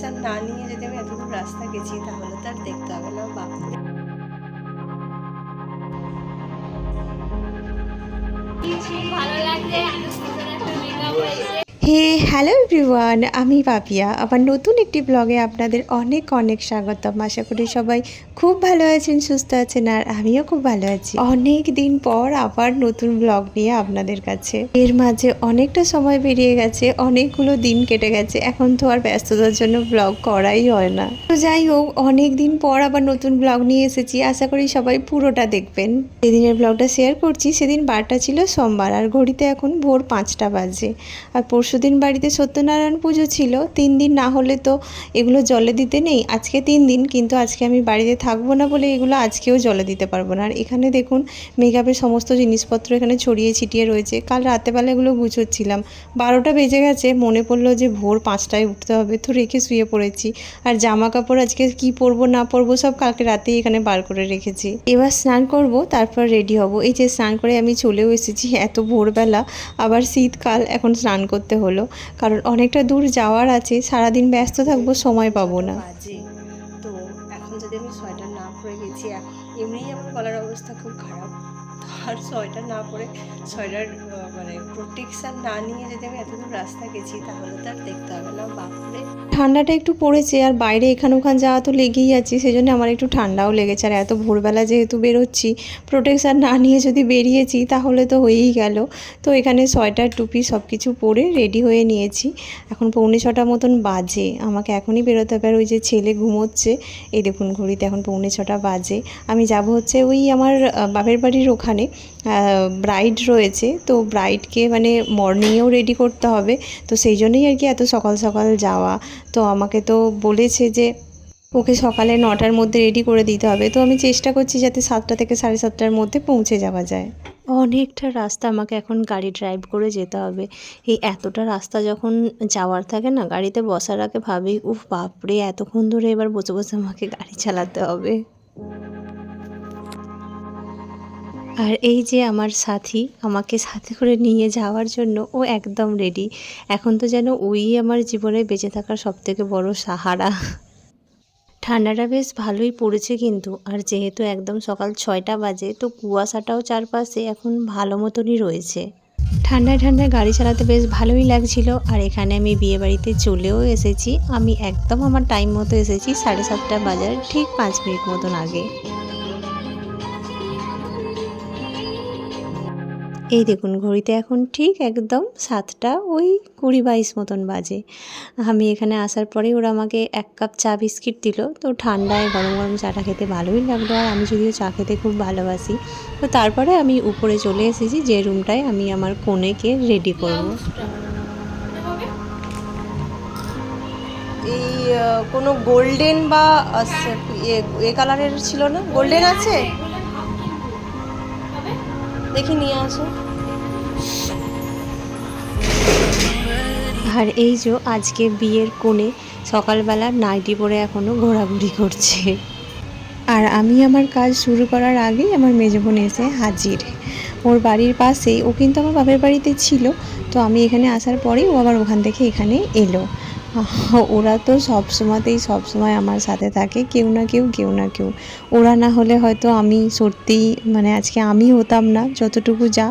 Protection না নিয়ে যদি আমি এতদূর রাস্তা গেছি, তাহলে তো আর দেখতে হবে না বা ভালো লাগছে হে হ্যালো এভরিওয়ান আমি পাপিয়া আমার নতুন একটি ব্লগে আপনাদের অনেক অনেক স্বাগতম। আশা করি সবাই খুব ভালো আছেন, সুস্থ আছেন, আর আমিও খুব ভালো আছি। অনেক দিন পর আবার নতুন ব্লগ নিয়ে আপনাদের কাছে। এর মাঝে অনেকটা সময় বেরিয়ে গেছে, অনেকগুলো দিন কেটে গেছে। এখন তো আর ব্যস্ততার জন্য ব্লগ করাই হয় না। তো যাই হোক, অনেক দিন পর আবার নতুন ব্লগ নিয়ে এসেছি। আশা করি সবাই পুরোটা দেখবেন। যেদিনের ব্লগটা শেয়ার করছি, সেদিন বারটা ছিল সোমবার, আর ঘড়িতে এখন ভোর পাঁচটা বাজে। আর পরশুদিন বাড়িতে সত্যনারায়ণ পুজো ছিল, তিন দিন না হলে তো এগুলো জলে দিতে নেই। আজকে তিন দিন, কিন্তু আজকে আমি বাড়িতে থাকব না বলে এগুলো আজকেও জলে দিতে পারব না। আর এখানে দেখুন, মেকআপের সমস্ত জিনিসপত্র এখানে ছড়িয়ে ছিটিয়ে রয়েছে। কাল রাতেবেলা এগুলো গুছোচ্ছিলাম। বারোটা বেজে গেছে, মনে পড়ল যে ভোর পাঁচটায় উঠতে হবে, তো রেখে শুয়ে পড়েছি। আর জামা কাপড় আজকে কি পরবো, না পরবো, সব কালকে রাতেই এখানে বার করে রেখেছি। এবার স্নান করব, তারপর রেডি হব। এই যে স্নান করে আমি চলেও এসেছি এত ভোরবেলা। আবার শীতকাল, এখন স্নান করতে হলো। কারণ অনেকটা দূর যাওয়ার আছে, সারাদিন ব্যস্ত থাকব, সময় পাবো না। তো এখন যদি আমি সোয়েটার না পরে গেছি, এমনিই আমার গলার অবস্থা খুব খারাপ। আর সোয়েটার না পরে সোয়েটার মানে প্রোটেকশন না নিয়ে যদি আমি এতদূর রাস্তা গেছি, তাহলে তো আর দেখতে হবে না, বাপরে। ঠান্ডাটা একটু পড়েছে, আর বাইরে এখান ওখান যাওয়া তো লেগেই আছে সেই জন্য আমার একটু ঠান্ডাও লেগেছে, আর এত ভোরবেলা যেহেতু বেরোচ্ছি প্রোটেকশান না নিয়ে যদি বেরিয়েছি, তাহলে তো হয়েই গেল। তো এখানে সোয়েটার টুপি সব কিছু পরে রেডি হয়ে নিয়েছি। এখন পৌনে ছটা মতন বাজে, আমাকে এখনই বেরোতে হবে, আর ওই যে ছেলে ঘুমোচ্ছে, এই দেখুন ঘড়িতে এখন পৌনে ছটা বাজে। আমি যাব হচ্ছে ওই আমার বাপের বাড়ির ওখানে। ব্রাইড রয়েছে। তো ব্রাইডকে মানে মর্নিংয়েও রেডি করতে হবে। তো সেই জন্যই আর কি এত সকাল সকাল যাওয়া। তো আমাকে তো বলেছে যে, ওকে সকালে নটার মধ্যে রেডি করে দিতে হবে। তো আমি চেষ্টা করছি যাতে সাতটা থেকে সাড়ে সাতটার মধ্যে পৌঁছে যাওয়া যায়। অনেকটা রাস্তা আমাকে এখন গাড়ি ড্রাইভ করে যেতে হবে। এই এতটা রাস্তা যখন যাওয়ার থাকে না, গাড়িতে বসার আগে ভাবি, উফ, বাপরে, এতক্ষণ ধরে এবার বসে বসে আমাকে গাড়ি চালাতে হবে। আর এই যে আমার সাথী আমাকে সাথে করে নিয়ে যাওয়ার জন্য ও একদম রেডি এখন তো যেন ওই আমার জীবনে বেঁচে থাকার সবথেকে বড় সাহারা। ঠান্ডাটা বেশ ভালোই পড়েছে কিন্তু, আর যেহেতু একদম সকাল ছয়টা বাজে, তো কুয়াশাটাও চারপাশে এখন ভালো মতনই রয়েছে। ঠান্ডায় ঠান্ডায় গাড়ি চালাতে বেশ ভালোই লাগছিল, আর এখানে আমি বিয়ে বাড়িতে চলেও এসেছি। আমি একদম আমার টাইম মতো এসেছি সাড়ে সাতটা বাজার, ঠিক পাঁচ মিনিট মতন আগে। এই দেখুন ঘড়িতে এখন ঠিক একদম সাতটা ওই কুড়ি বাইশ মতন বাজে। আমি এখানে আসার পরেই ওরা আমাকে এক কাপ চা বিস্কিট দিল। তো ঠান্ডায় গরম গরম চাটা খেতে ভালোই লাগল আর আমি যদিও চা খেতে খুব ভালোবাসি। তো তারপরে আমি উপরে চলে এসেছি, যে রুমটায় আমি আমার কনেকে রেডি করব। এই কোনো গোল্ডেন বা এ- এ কালারের ছিল না? গোল্ডেন আছে? দেখি নিয়ে আসো। আর এই যে আজকে বিয়ের কোণে সকালবেলা নাইটি পরে এখনও ঘোরাঘুরি করছে। আর আমি আমার কাজ শুরু করার আগেই আমার মেজো বোন এসে হাজির। ওর বাড়ির পাশেই, ও কিন্তু আমার বাপের বাড়িতে ছিল, তো আমি এখানে আসার পরেই ও আবার ওখান থেকে এখানে এলো। ওরা তো সব সময়তেই আমার সাথে থাকে, কেউ না কেউ কেউ না কেউ। ওরা না হলে হয়তো আমি সত্যিই মানে আজকে আমি হতাম না, যতটুকু যা।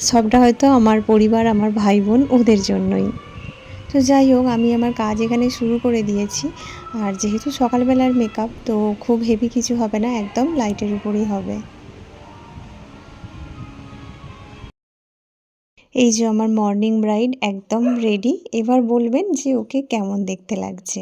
সবটা হয়তো আমার পরিবার, আমার ভাই বোন ওদের জন্যই। তো যাই হোক, আমি আমার কাজ এখানে শুরু করে দিয়েছি। আর যেহেতু সকালবেলার মেকআপ তো খুব হেভি কিছু হবে না, একদম লাইটের উপরেই হবে। এই যে আমার মর্নিং ব্রাইড একদম রেডি এবার বলবেন যে ওকে কেমন দেখতে লাগছে।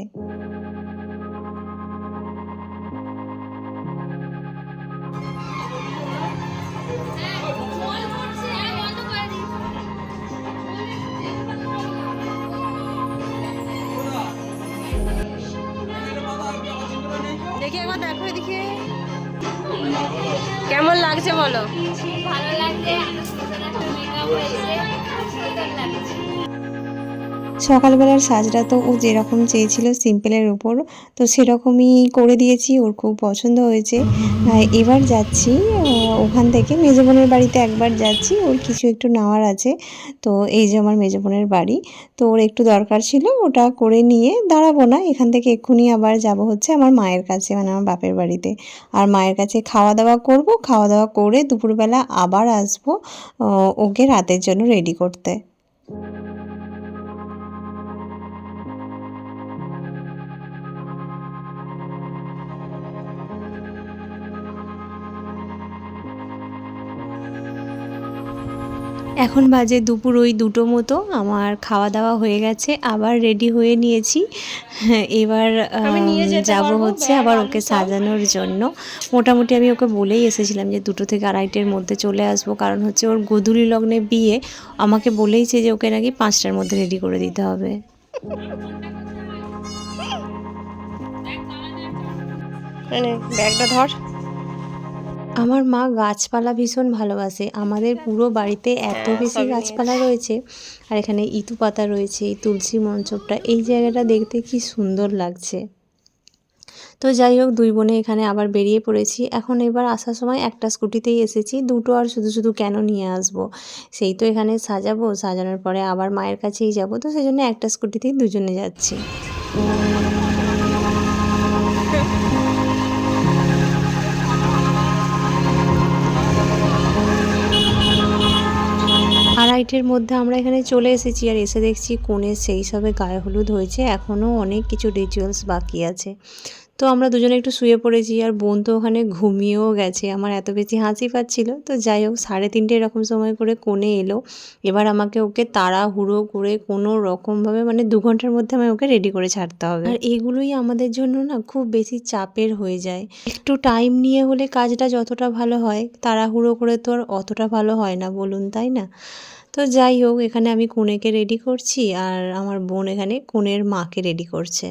দেখি একবার দেখো এদিকে। কেমন লাগছে বলো? ভালো লাগছে। মেকআপ হয়েছে। সুন্দর লাগছে সকালবেলার সাজটা তো ও যেরকম চেয়েছিল সিম্পলের উপর, তো সেরকমই করে দিয়েছি, ওর খুব পছন্দ হয়েছে। এবার যাচ্ছি ওখান থেকে মেজো বোনের বাড়িতে একবার যাচ্ছি, ওর কিছু একটু নেওয়ার আছে, তো এই যে আমার মেজো বোনের বাড়ি, তো ওর একটু দরকার ছিল, ওটা করে নিয়ে দাঁড়াবো না, এখান থেকে এক্ষুনি আবার যাব হচ্ছে আমার মায়ের কাছে মানে আমার বাপের বাড়িতে। আর মায়ের কাছে খাওয়া দাওয়া করব খাওয়া দাওয়া করে দুপুরবেলা আবার আসব ওকে রাতের জন্য রেডি করতে। এখন বাজে দুপুর ওই দুটো মতো আমার খাওয়া দাওয়া হয়ে গেছে আবার রেডি হয়ে নিয়েছি। হ্যাঁ, এবার আমি নিয়ে যেতে যাব হচ্ছে আবার ওকে সাজানোর জন্য। মোটামুটি আমি ওকে বলেই এসেছিলাম যে দুটো থেকে আড়াইটের মধ্যে চলে আসব কারণ হচ্ছে ওর গোধূলি লগ্নে বিয়ে আমাকে বলেইছে যে ওকে নাকি পাঁচটার মধ্যে রেডি করে দিতে হবে। মানে ব্যাগটা ধর। আমার মা গাছপালা ভীষণ ভালোবাসে। আমাদের পুরো বাড়িতে এত হ্যাঁ, বেশি গাছপালা রয়েছে। আর এখানে ইতু পাতা রয়েছে এই তুলসী মঞ্চপটা। এই জায়গাটা দেখতে কি সুন্দর লাগছে। তো যাই হোক দুই বোনে এখানে আবার বেরিয়ে পড়েছি। এখন এবার আসার সময় একটা স্কুটিতেই এসেছি। দুটো আর শুধু শুধু কেন নিয়ে আসব? সেই তো এখানে সাজাবো। সাজানোর পরে আবার মায়ের কাছেই যাব। তো সেই জন্য একটা স্কুটিতেই দুজনে যাচ্ছি। আড়াইটের মধ্যে আমরা এখানে চলে এসেছি আর এসে দেখছি কোণের সেই সবে গায়ে হলুদ হয়েছে এখনও অনেক কিছু রিচুয়ালস বাকি আছে। তো আমরা দুজনে একটু শুয়ে পড়েছি আর বোন তো ওখানে ঘুমিয়েও গেছে, আমার এত বেশি হাসি পাচ্ছিল। তো যাই হোক, সাড়ে তিনটে এরকম সময় করে কোণে এলো, এবার আমাকে ওকে তাড়াহুড়ো করে কোনো রকমভাবে মানে দু ঘণ্টার মধ্যে আমি ওকে রেডি করে ছাড়তে হবে। আর এগুলোই আমাদের জন্য না খুব বেশি চাপের হয়ে যায়। একটু টাইম নিয়ে হলে কাজটা যতটা ভালো হয়, তাড়াহুড়ো করে তো আর অতটা ভালো হয় না বলুন, তাই না? তো যাই হোক, এখানে আমি কনেকে রেডি করছি আর আমার বোন এখানে কনের মাকে রেডি করছে।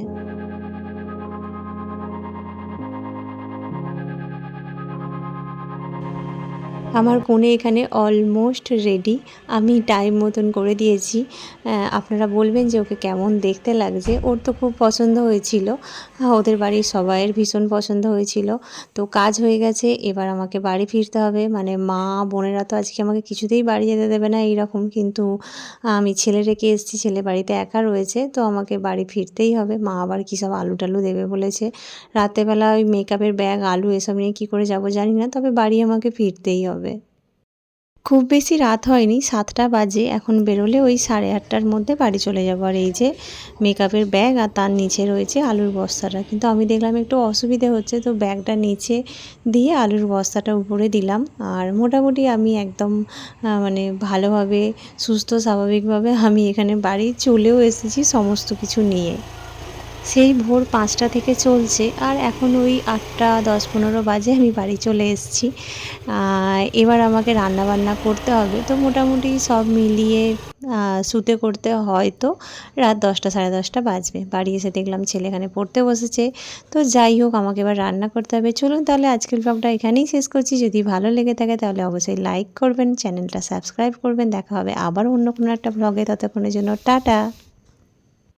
আমার কোণে এখানে অলমোস্ট রেডি আমি টাইম মতন করে দিয়েছি। আপনারা বলবেন যে ওকে কেমন দেখতে লাগছে। ওর তো খুব পছন্দ হয়েছিল। ওদের বাড়ির সবাইয়ের ভীষণ পছন্দ হয়েছিল। তো কাজ হয়ে গেছে। এবার আমাকে বাড়ি ফিরতে হবে। মানে মা, বোনেরা তো আজকে আমাকে কিছুতেই বাড়ি যেতে দেবে না এইরকম। কিন্তু আমি ছেলে রেখে এসেছি। ছেলে বাড়িতে একা রয়েছে। তো আমাকে বাড়ি ফিরতেই হবে। মা আবার কী সব আলু টালু দেবে বলেছে। রাতেবেলা ওই মেকআপের ব্যাগ আলু এসব নিয়ে কী করে যাব জানি না। তবে বাড়ি আমাকে ফিরতেই হবে। খুব বেশি রাত হয়নি, সাতটা বাজে। এখন বেরোলে ওই সাড়ে আটটার মধ্যে বাড়ি চলে যাব। আর এই যে মেকআপের ব্যাগ আর তার নিচে রয়েছে আলুর বস্তাটা। কিন্তু আমি দেখলাম একটু অসুবিধে হচ্ছে, তো ব্যাগটা নিচে দিয়ে আলুর বস্তাটা উপরে দিলাম। আর মোটামুটি আমি একদম মানে ভালোভাবে, সুস্থ, স্বাভাবিকভাবে আমি এখানে বাড়ি চলেও এসেছি, সমস্ত কিছু নিয়ে। সেই ভোর পাঁচটা থেকে চলছে আর এখন ওই আটটা দশ পনেরো বাজে আমি বাড়ি চলে এসেছি। এবার আমাকে রান্না বান্না করতে হবে। তো মোটামুটি সব মিলিয়ে শুতে করতে হয়তো রাত দশটা সাড়ে দশটা বাজবে। বাড়ি এসে দেখলাম ছেলে এখানে পড়তে বসেছে। তো যাই হোক, আমাকে এবার রান্না করতে হবে। চলুন তাহলে আজকের ব্লগটা এখানেই শেষ করছি। যদি ভালো লেগে থাকে তাহলে অবশ্যই লাইক করবেন চ্যানেলটা সাবস্ক্রাইব করবেন। দেখা হবে আবার অন্য কোনো একটা ব্লগে ততক্ষণের জন্য টাটা।